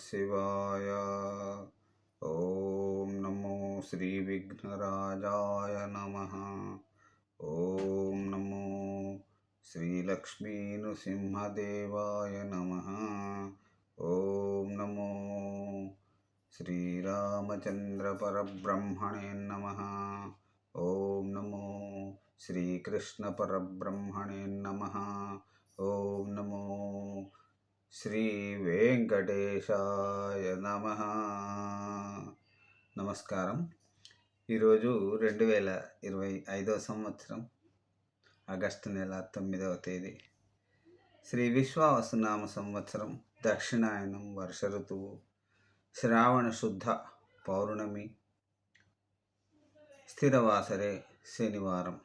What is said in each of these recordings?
శివాయ ఓం నమో శ్రీ విఘ్నరాజాయ నమ ఓం నమో శ్రీలక్ష్మీ నృసింహదేవాయ నమ ఓం నమో శ్రీరామచంద్ర పరబ్రహ్మణే నమ ఓం నమో శ్రీకృష్ణ శ్రీ వెంకటేశాయ నమ. నమస్కారం. ఈరోజు రెండు వేల ఇరవై ఐదవ సంవత్సరం ఆగస్టు నెల తొమ్మిదవ తేదీ. శ్రీ విశ్వావసునామ సంవత్సరం దక్షిణాయనం వర్ష ఋతువు శ్రావణ శుద్ధ పౌర్ణమి స్థిరవాసరే శనివారం.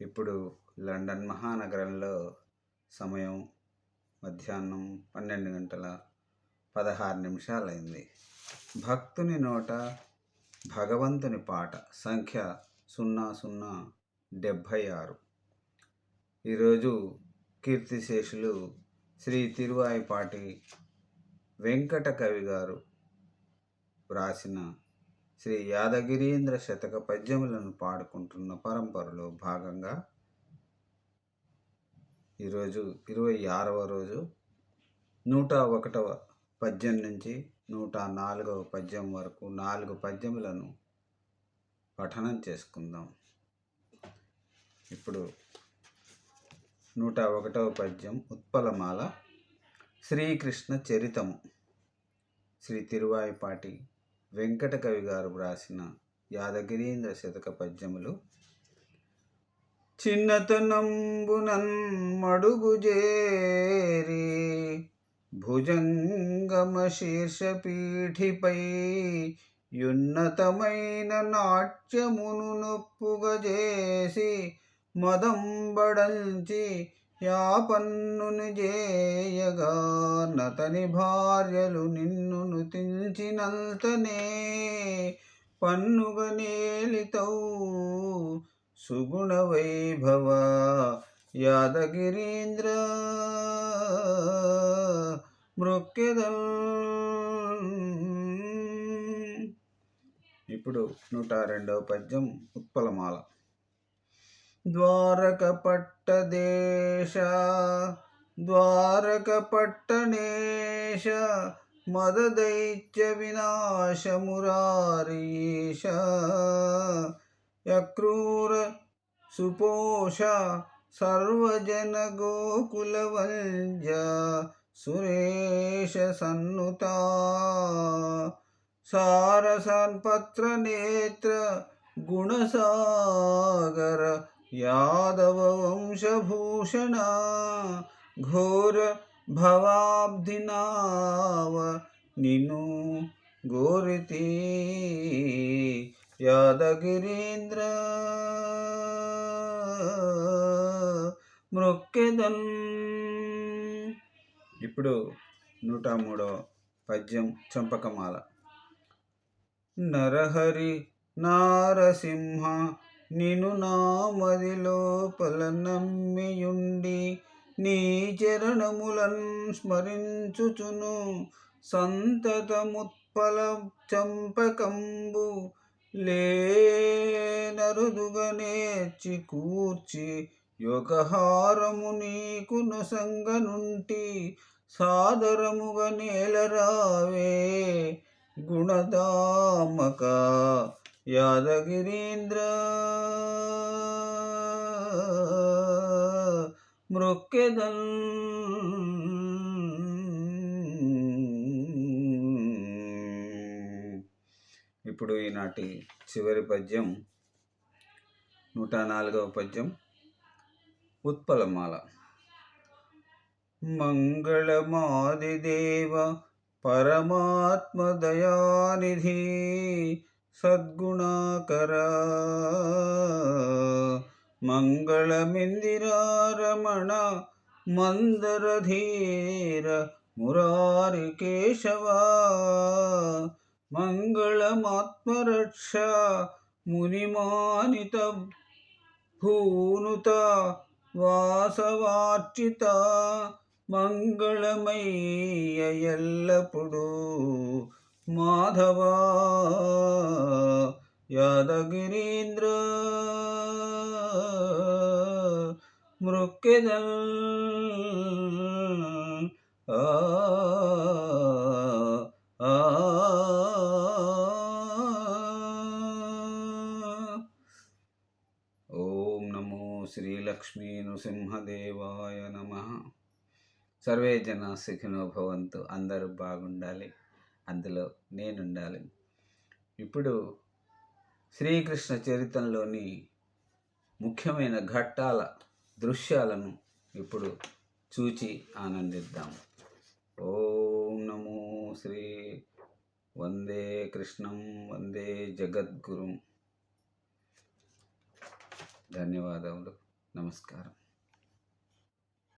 ఇప్పుడు లండన్ మహానగరంలో సమయం మధ్యాహ్నం పన్నెండు గంటల పదహారు నిమిషాలైంది. భక్తుని నోట భగవంతుని పాట సంఖ్య సున్నా సున్నా డెబ్భై ఆరు. ఈరోజు కీర్తిశేషులు శ్రీ తిరువాయిపాటి వెంకట కవి గారు వ్రాసిన శ్రీ యాదగిరీంద్ర శతక పద్యములను పాడుకుంటున్న పరంపరలో భాగంగా ఈరోజు ఇరవై ఆరవ రోజు నూట ఒకటవ పద్యం నుంచి నూట నాలుగవ పద్యం వరకు నాలుగు పద్యములను పఠనం చేసుకుందాం. ఇప్పుడు నూట ఒకటవ పద్యం ఉత్పలమాల శ్రీకృష్ణ చరితము. శ్రీ తిరువాయిపాటి వెంకట కవి గారు వ్రాసిన యాదగిరీంద్ర శతక పద్యములు చిన్నతనంబునన్ మడుగు జేరి భుజంగమ శీర్షపీఠిపై యున్నతమైన నాట్యమును నొప్పుగజేసి మదంబడంచి యాపన్నుని జేయగా నతని భార్యలు నిన్ను నుతించినంతనే పన్నుగ సుగుణ వైభవ యాదగిరీంద్ర మృక్కెదల్ ఇప్పుడు నూట రెండవ పద్యం ఉత్పలమాల. ద్వారక పట్టదేశ ద్వారక పట్టణేశ మదదైత్య వినాశమురారీశ. ಯಕ್ರೂರ ಸುಪೋಷ ಸರ್ವಜನ ಗೋಕುಲವಲ್ಜ ಸುರೇಶ ಸನ್ನುತ ಸಾರಸನ್ಪತ್ರ ನೇತ್ರ ಗುಣಸಾಗರ ಯಾದವ ವಂಶಭೂಷಣ ಘೋರ ಭವಾಬ್ಧಿನಾವ ನಿನು ಗೋರಿತೀ యాదగిరీంద్ర మృక్కెదన్ ఇప్పుడు నూట మూడవ పద్యం చంపకమాల. నరహరి నారసింహ నిను నామది లోపల నమ్మియుండి నీ చరణములన్ స్మరించుచును. సంతతముత్పల చంపకంబు లేనరుదుగా నేర్చి కూర్చి యోగహారము నీకు నుంటి సాదరముగా నేలరావే. గుణదామక యాదగిరీంద్ర. మృక్కెదల్ ఇప్పుడు ఈనాటి చివరి పద్యం నూట నాలుగవ పద్యం ఉత్పలమాల. మంగళమాదిదేవ పరమాత్మ దయానిధి సద్గుణాకర. మంగళమిందిరారమణ మందరధీర మురారి मङ्गलमात्मरक्षा मुनिमानितभूनुता वासवार्चिता मङ्गलमय्य एल्लपुडु माधवा ಯಾದಗಿರೀಂದ್ರ ಮೃಕ್ಕಿದಲ್ నమో శ్రీలక్ష్మీ నృసింహదేవాయ నమ. సర్వే జన సుఖినో భవంతు. అందరూ బాగుండాలి. అందులో నేనుండాలి. ఇప్పుడు శ్రీకృష్ణ చరిత్రలోని ముఖ్యమైన ఘట్టాల దృశ్యాలను ఇప్పుడు చూచి ఆనందిద్దాం. ఓం నమో శ్రీ వందే కృష్ణం వందే జగద్గురు. ధన్యవాదములు నమస్కారం